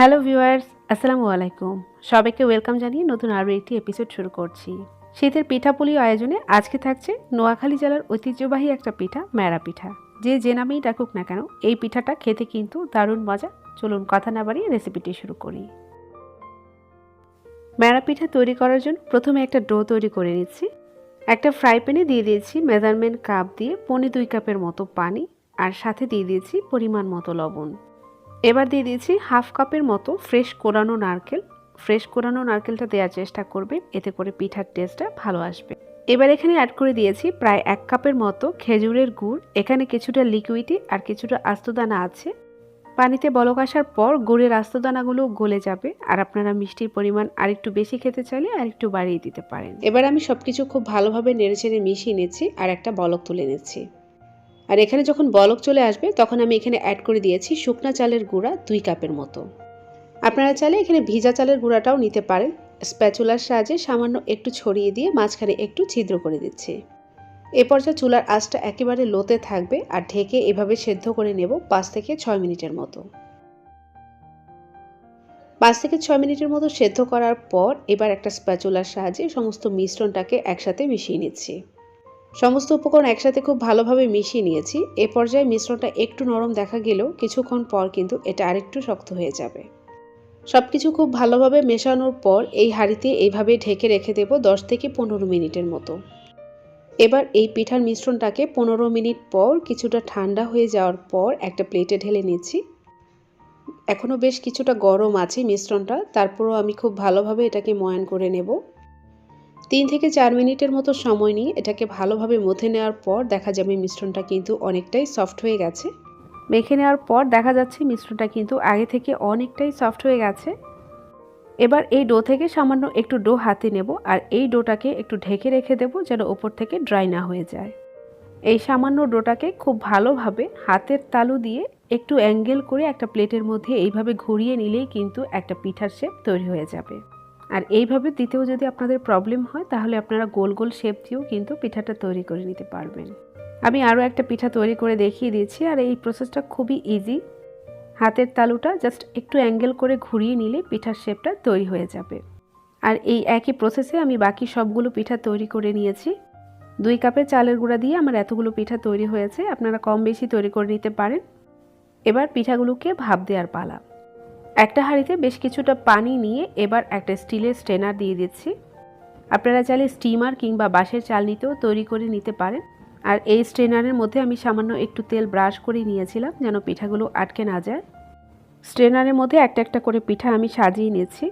Hello viewers, আসসালামু আলাইকুম। সবাইকে ওয়েলকাম জানিয়ে নতুন আরও একটি এপিসোড শুরু করছি। শীতের পিঠাপুলি আয়োজনে আজকে থাকছে নোয়াখালী জেলার ঐতিহ্যবাহী একটা পিঠা, ম্যাড়া পিঠা। যে যে নামেই ডাকুক না কেন, এই পিঠাটা খেতে কিন্তু দারুণ মজা। চলুন কথা না বাড়িয়ে রেসিপিটি শুরু করি। ম্যাড়া পিঠা তৈরি করার জন্য প্রথমে একটা ডো তৈরি করে নিচ্ছি। একটা ফ্রাই প্যানে দিয়ে দিয়েছি মেজারমেন্ট কাপ দিয়ে পনে দুই কাপের মতো পানি আর সাথে দিয়ে দিয়েছি পরিমাণ মতো লবণ। এবার দিয়ে দিয়েছি হাফ কাপের মতো ফ্রেশ কোরানো নারকেল। ফ্রেশ কোরানো নারকেলটা দেওয়ার চেষ্টা করবেন, এতে করে পিঠার টেস্টটা ভালো আসবে। এবার এখানে অ্যাড করে দিয়েছি প্রায় এক কাপের মতো খেজুরের গুড়। এখানে কিছুটা লিকুইডি আর কিছুটা আস্তদানা আছে। পানিতে বলক আসার পর গুড়ের আস্তদানাগুলো গলে যাবে। আর আপনারা মিষ্টির পরিমাণ আরেকটু বেশি খেতে চাইলে আরেকটু বাড়িয়ে দিতে পারেন। এবার আমি সবকিছু খুব ভালোভাবে নেড়েচেড়ে মিশিয়ে নিচ্ছি আর একটা বলক তুলে নিচ্ছি। আর এখানে যখন বলক চলে আসবে, তখন আমি এখানে অ্যাড করে দিয়েছি শুকনা চালের গুঁড়া দুই কাপের মতো। আপনারা চাইলে এখানে ভিজা চালের গুঁড়াটাও নিতে পারেন। স্প্যাচুলার সাহায্যে সামান্য একটু ছড়িয়ে দিয়ে মাঝখানে একটু ছিদ্র করে দিচ্ছি। এ পর্যায়ে চুলার আঁচটা একেবারে লোতে থাকবে আর ঢেকে এভাবে সেদ্ধ করে নেব পাঁচ থেকে ছয় মিনিটের মতো। পাঁচ থেকে ছয় মিনিটের মতো সেদ্ধ করার পর এবার একটা স্প্যাচুলার সাহায্যে সমস্ত মিশ্রণটাকে একসাথে মিশিয়ে নিচ্ছি। সমস্ত উপকরণ একসাথে খুব ভালোভাবে মিশিয়ে নিয়েছি। এ পর্যায়ে মিশ্রণটা একটু নরম দেখা গেলেও কিছুক্ষণ পর কিন্তু এটা আরেকটু শক্ত হয়ে যাবে। সব কিছু খুব ভালোভাবে মেশানোর পর এই হাঁড়িতে এইভাবে ঢেকে রেখে দেব দশ থেকে পনেরো মিনিটের মতো। এবার এই পিঠার মিশ্রণটাকে পনেরো মিনিট পর কিছুটা ঠান্ডা হয়ে যাওয়ার পর একটা প্লেটে ঢেলে নিচ্ছি। এখনও বেশ কিছুটা গরম আছে মিশ্রণটা, তারপরও আমি খুব ভালোভাবে এটাকে ময়ান করে নেব। তিন থেকে চার মিনিটের মতো সময় নিয়ে এটাকে ভালোভাবে মথে নেওয়ার পর দেখা যাবে মিশ্রণটা কিন্তু অনেকটাই সফট হয়ে গেছে। মেখে নেওয়ার পর দেখা যাচ্ছে মিশ্রণটা কিন্তু আগে থেকে অনেকটাই সফট হয়ে গেছে। এবার এই ডো থেকে সামান্য একটু ডো হাতে নেব আর এই ডোটাকে একটু ঢেকে রেখে দেব যেন ওপর থেকে ড্রাই না হয়ে যায়। এই সামান্য ডোটাকে খুব ভালোভাবে হাতের তালু দিয়ে একটু অ্যাঙ্গেল করে একটা প্লেটের মধ্যে এইভাবে ঘুরিয়ে নিলেই কিন্তু একটা পিঠার শেপ তৈরি হয়ে যাবে। আর এইভাবে দিতেও যদি আপনাদের প্রবলেম হয়, তাহলে আপনারা গোল গোল শেপ দিয়েও কিন্তু পিঠাটা তৈরি করে নিতে পারবেন। আমি আরও একটা পিঠা তৈরি করে দেখিয়ে দিয়েছি আর এই প্রসেসটা খুবই ইজি হাতের তালুটা জাস্ট একটু অ্যাঙ্গেল করে ঘুরিয়ে নিলে পিঠার শেপটা তৈরি হয়ে যাবে। আর এই একই প্রসেসে আমি বাকি সবগুলো পিঠা তৈরি করে নিয়েছি। দুই কাপের চালের গুঁড়া দিয়ে আমার এতগুলো পিঠা তৈরি হয়েছে, আপনারা কম বেশি তৈরি করে নিতে পারেন। এবার পিঠাগুলোকে ভাপ দেওয়ার পালা। একটা হাঁড়িতে বেশ কিছুটা পানি নিয়ে এবার একটা স্টিলের স্ট্রেনার দিয়ে দিচ্ছি। আপনারা চাইলে স্টিমার কিংবা বাঁশের চালনিতেও তৈরি করে নিতে পারেন। আর এই স্ট্রেনারের মধ্যে আমি সামান্য একটু তেল ব্রাশ করে নিয়েছিলাম যেন পিঠাগুলো আটকে না যায়। স্ট্রেনারের মধ্যে একটা একটা করে পিঠা আমি সাজিয়ে নিয়েছি।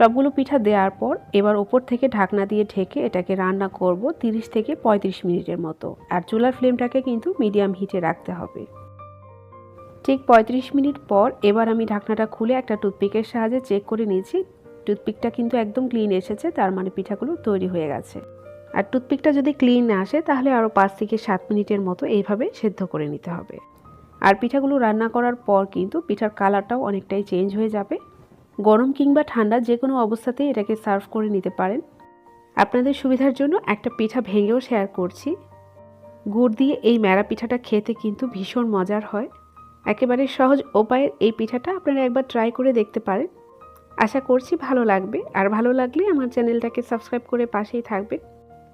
সবগুলো পিঠা দেওয়ার পর এবার ওপর থেকে ঢাকনা দিয়ে ঢেকে এটাকে রান্না করব 30 থেকে 35 মিনিটের মতো। আর চুলার ফ্লেমটাকে কিন্তু মিডিয়াম হিটে রাখতে হবে। ঠিক 35 মিনিট পর এবার আমি ঢাকনাটা খুলে একটা টুথপিকের সাহায্যে চেক করে নিয়েছি। টুথপিকটা কিন্তু একদম ক্লিন এসেছে, তার মানে পিঠাগুলো তৈরি হয়ে গেছে। আর টুথপিকটা যদি ক্লিন না আসে, তাহলে আরও পাঁচ থেকে সাত মিনিটের মতো এইভাবে সেদ্ধ করে নিতে হবে। আর পিঠাগুলো রান্না করার পর কিন্তু পিঠার কালারটাও অনেকটাই চেঞ্জ হয়ে যাবে। গরম কিংবা ঠান্ডা যে কোনো অবস্থাতেই এটাকে সার্ভ করে নিতে পারেন। আপনাদের সুবিধার জন্য একটা পিঠা ভেঙেও শেয়ার করছি। গুড় দিয়ে এই ম্যাড়া পিঠাটা খেতে কিন্তু ভীষণ মজার হয়। একেবারে সহজ উপায়ে এই পিঠাটা আপনারা একবার ট্রাই করে দেখতে পারেন। আশা করছি ভালো লাগবে। আর ভালো লাগলে আমার চ্যানেলটাকে সাবস্ক্রাইব করে পাশেই থাকবে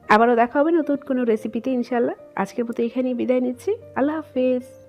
আবারও দেখা হবে নতুন কোনো রেসিপিতে ইনশাল্লাহ আজকের মতো এখানেই বিদায় নিচ্ছি। আল্লাহ হাফেজ।